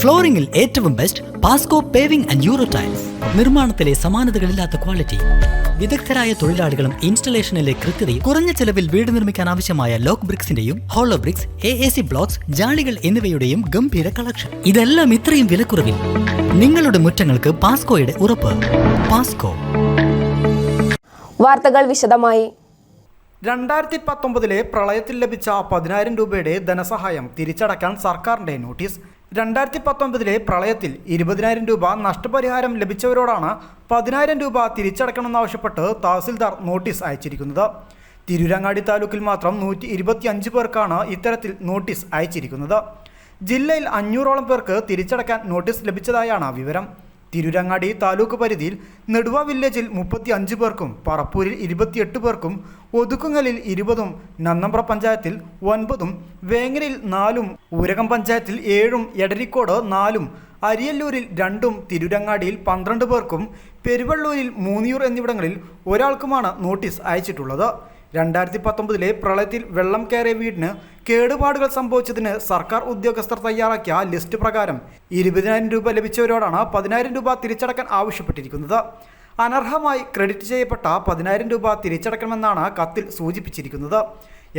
ഫ്ലോറിംഗിൽ ഏറ്റവും best Pasco paving and euro tiles നിർമ്മാണത്തിലെ സമാനതകളില്ലാത്ത ക്വാളിറ്റി വിദഗ്ധരായ തൊഴിലാളികളും ഇൻസ്റ്റലേഷനിലെ കൃത്യതയും കുറഞ്ഞ ചെലവിൽ വീട് നിർമ്മിക്കാൻ ആവശ്യമായ lock ബ്രിക്സിന്റെയും hollow bricks A A C blocks ജാളികൾ എന്നിവയുടെയും ഗംഭീര കളക്ഷൻ ഇതെല്ലാം ഇത്രയും വിലക്കുറവിൽ. നിങ്ങളുടെ മുറ്റങ്ങൾക്ക് പാസ്കോയുടെ ഉറപ്പ്. പാസ്കോ വാർത്തകൾ വിശദമായി. രണ്ടായിരത്തി പത്തൊമ്പതിലെ പ്രളയത്തിൽ ലഭിച്ച പതിനായിരം രൂപയുടെ ധനസഹായം തിരിച്ചടക്കാൻ സർക്കാരിന്റെ നോട്ടീസ് രണ്ടായിരത്തി പത്തൊമ്പതിലെ പ്രളയത്തിൽ ഇരുപതിനായിരം രൂപ നഷ്ടപരിഹാരം ലഭിച്ചവരോടാണ് പതിനായിരം രൂപ തിരിച്ചടക്കണമെന്നാവശ്യപ്പെട്ട് തഹസിൽദാർ നോട്ടീസ് അയച്ചിരിക്കുന്നത്. തിരൂരങ്ങാടി താലൂക്കിൽ മാത്രം നൂറ്റി ഇരുപത്തി അഞ്ച് പേർക്കാണ് ഇത്തരത്തിൽ നോട്ടീസ് അയച്ചിരിക്കുന്നത്. ജില്ലയിൽ അഞ്ഞൂറോളം പേർക്ക് തിരിച്ചടക്കാൻ നോട്ടീസ് ലഭിച്ചതായാണ് വിവരം. തിരൂരങ്ങാടി താലൂക്ക് പരിധിയിൽ നെടുവ വില്ലേജിൽ മുപ്പത്തി അഞ്ച് പേർക്കും പറപ്പൂരിൽ ഇരുപത്തിയെട്ട് പേർക്കും ഒതുക്കുങ്ങലിൽ ഇരുപതും നന്നമ്പ്ര പഞ്ചായത്തിൽ ഒൻപതും വേങ്ങരയിൽ നാലും ഊരകം പഞ്ചായത്തിൽ ഏഴും എടരിക്കോട് നാലും അരിയല്ലൂരിൽ രണ്ടും തിരുരങ്ങാടിയിൽ പന്ത്രണ്ട് പേർക്കും പെരുവള്ളൂരിൽ മൂന്നിയൂർ എന്നിവിടങ്ങളിൽ ഒരാൾക്കുമാണ് നോട്ടീസ് അയച്ചിട്ടുള്ളത്. രണ്ടായിരത്തി പത്തൊമ്പതിലെ പ്രളയത്തിൽ വെള്ളം കയറിയ വീടിന് കേടുപാടുകൾ സംഭവിച്ചതിന് സർക്കാർ ഉദ്യോഗസ്ഥർ തയ്യാറാക്കിയ ലിസ്റ്റ് പ്രകാരം ഇരുപതിനായിരം രൂപ ലഭിച്ചവരോടാണ് പതിനായിരം രൂപ തിരിച്ചടക്കാൻ ആവശ്യപ്പെട്ടിരിക്കുന്നത്. അനർഹമായി ക്രെഡിറ്റ് ചെയ്യപ്പെട്ട പതിനായിരം രൂപ തിരിച്ചടക്കണമെന്നാണ് കത്തിൽ സൂചിപ്പിച്ചിരിക്കുന്നത്.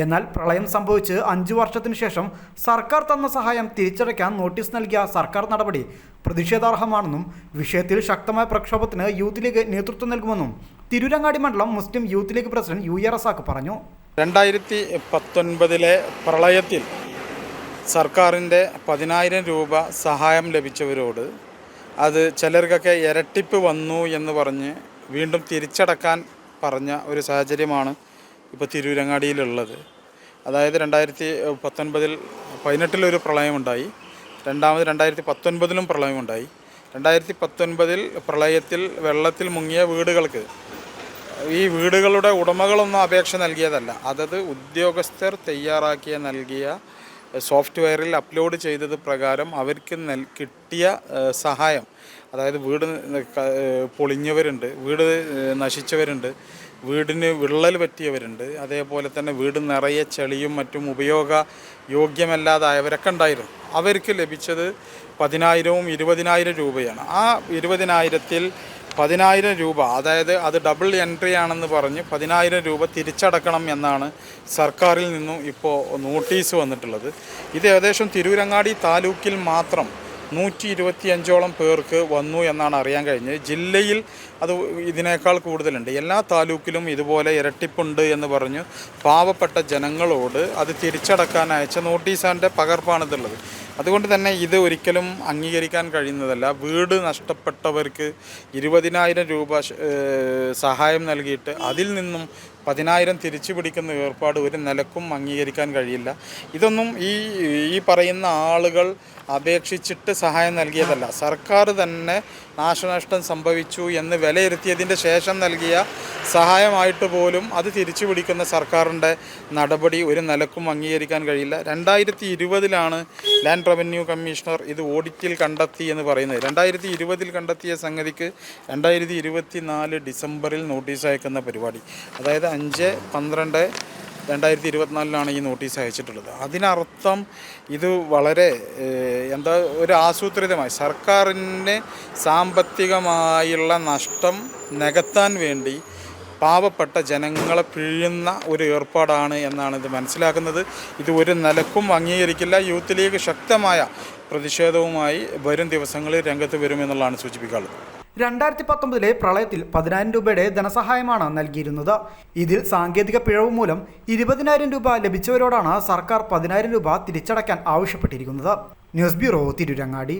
എന്നാൽ പ്രളയം സംഭവിച്ച് അഞ്ചു വർഷത്തിനു ശേഷം സർക്കാർ തന്ന സഹായം തിരിച്ചടയ്ക്കാൻ നോട്ടീസ് നൽകിയ സർക്കാർ നടപടി പ്രതിഷേധാർഹമാണെന്നും വിഷയത്തിൽ ശക്തമായ പ്രക്ഷോഭത്തിന് യൂത്ത് ലീഗ് നേതൃത്വം നൽകുമെന്നും തിരൂരങ്ങാടി മണ്ഡലം Muslim Youth League president U A Razak പറഞ്ഞു. രണ്ടായിരത്തി പത്തൊൻപതിലെ പ്രളയത്തിൽ സർക്കാരിന്റെ പതിനായിരം രൂപ സഹായം ലഭിച്ചവരോട് അത് ചിലർക്കൊക്കെ ഇരട്ടിപ്പ് വന്നു എന്ന് പറഞ്ഞ് വീണ്ടും തിരിച്ചടക്കാൻ പറഞ്ഞ ഒരു സാഹചര്യമാണ് ഇപ്പോൾ തിരൂരങ്ങാടിയിലുള്ളത്. അതായത് രണ്ടായിരത്തി പത്തൊൻപതിൽ പതിനെട്ടിലൊരു പ്രളയമുണ്ടായി രണ്ടാമത് രണ്ടായിരത്തി പത്തൊൻപതിലും പ്രളയമുണ്ടായി. രണ്ടായിരത്തി പത്തൊൻപതിൽ പ്രളയത്തിൽ വെള്ളത്തിൽ മുങ്ങിയ വീടുകൾക്ക് ഈ വീടുകളുടെ ഉടമകളൊന്നും അപേക്ഷ നൽകിയതല്ല. അതത് ഉദ്യോഗസ്ഥർ തയ്യാറാക്കിയ നൽകിയ സോഫ്റ്റ്വെയറിൽ അപ്ലോഡ് ചെയ്തത് പ്രകാരം അവർക്ക് നൽ കിട്ടിയ സഹായം. അതായത് വീട് പൊളിഞ്ഞവരുണ്ട് വീട് നശിച്ചവരുണ്ട് വീടിന് വിള്ളൽ പറ്റിയവരുണ്ട് അതേപോലെ തന്നെ വീട് നിറയെ ചെളിയും മറ്റും ഉപയോഗ യോഗ്യമല്ലാതായവരൊക്കെ ഉണ്ടായിരുന്നു. അവർക്ക് ലഭിച്ചത് പതിനായിരവും ഇരുപതിനായിരം രൂപയാണ്. ആ ഇരുപതിനായിരത്തിൽ പതിനായിരം രൂപ അതായത് അത് ഡബിൾ എൻട്രി ആണെന്ന് പറഞ്ഞ് പതിനായിരം രൂപ തിരിച്ചടക്കണം എന്നാണ് സർക്കാരിൽ നിന്നും ഇപ്പോൾ നോട്ടീസ് വന്നിട്ടുള്ളത്. ഇത് ഏകദേശം തിരൂരങ്ങാടി താലൂക്കിൽ മാത്രം നൂറ്റി ഇരുപത്തിയഞ്ചോളം പേർക്ക് വന്നു എന്നാണ് അറിയാൻ കഴിഞ്ഞത്. ജില്ലയിൽ അത് ഇതിനേക്കാൾ കൂടുതലുണ്ട്. എല്ലാ താലൂക്കിലും ഇതുപോലെ ഇരട്ടിപ്പുണ്ട് എന്ന് പറഞ്ഞു പാവപ്പെട്ട ജനങ്ങളോട് അത് തിരിച്ചടക്കാൻ അയച്ച നോട്ടീസിന്റെ പകർപ്പാണിതുള്ളത്. അതുകൊണ്ട് തന്നെ ഇത് ഒരിക്കലും അംഗീകരിക്കാൻ കഴിയുന്നതല്ല. വീട് നഷ്ടപ്പെട്ടവർക്ക് ഇരുപതിനായിരം രൂപ സഹായം നൽകിയിട്ട് അതിൽ നിന്നും പതിനായിരം തിരിച്ചു പിടിക്കുന്ന ഏർപ്പാട് ഒരു നിലക്കും അംഗീകരിക്കാൻ കഴിയില്ല. ഇതൊന്നും ഈ ഈ പറയുന്ന ആളുകൾ അപേക്ഷിച്ചിട്ട് സഹായം നൽകിയതല്ല. സർക്കാർ തന്നെ നാശനഷ്ടം സംഭവിച്ചു എന്ന് വിലയിരുത്തിയതിന്റെ ശേഷം നൽകിയ സഹായമായിട്ട് പോലും അത് തിരിച്ചു പിടിക്കുന്ന സർക്കാരിന്റെ നടപടി ഒരു നിലക്കും അംഗീകരിക്കാൻ കഴിയില്ല. രണ്ടായിരത്തി ഇരുപതിലാണ് ലാൻഡ് റവന്യൂ കമ്മീഷണർ ഇത് ഓഡിറ്റിൽ കണ്ടെത്തി എന്ന് പറയുന്നത്. രണ്ടായിരത്തി ഇരുപതിൽ കണ്ടെത്തിയ സംഗതിക്ക് രണ്ടായിരത്തി ഇരുപത്തി നാല് ഡിസംബറിൽ നോട്ടീസ് അയക്കുന്ന പരിപാടി. അതായത് അഞ്ച് പന്ത്രണ്ട് രണ്ടായിരത്തി ഇരുപത്തിനാലിലാണ് ഈ നോട്ടീസ് അയച്ചിട്ടുള്ളത്. അതിനർത്ഥം ഇത് വളരെ എന്താ ഒരു ആസൂത്രിതമായി. സർക്കാരിന് സാമ്പത്തികമായുള്ള നഷ്ടം നികത്താൻ വേണ്ടി പാവപ്പെട്ട ജനങ്ങളെ പിഴിയുന്ന ഒരു ഏർപ്പാടാണ് എന്നാണ് ഇത് മനസ്സിലാക്കുന്നത്. ഇത് ഒരു നിലക്കും അംഗീകരിക്കില്ല. യൂത്ത് ലീഗ് ശക്തമായ പ്രതിഷേധവുമായി വരും ദിവസങ്ങളിൽ രംഗത്ത് വരുമെന്നുള്ളതാണ് സൂചിപ്പിക്കാറുള്ളത് രണ്ടായിരത്തി പത്തൊമ്പതിലെ പ്രളയത്തിൽ പതിനായിരം രൂപയുടെ ധനസഹായമാണ് നൽകിയിരുന്നത്. ഇതിൽ സാങ്കേതിക പിഴവ് മൂലം ഇരുപതിനായിരം രൂപ ലഭിച്ചവരോടാണ് സർക്കാർ പതിനായിരം രൂപ തിരിച്ചടയ്ക്കാൻ ആവശ്യപ്പെട്ടിരിക്കുന്നത്. News bureau Tirurangadi.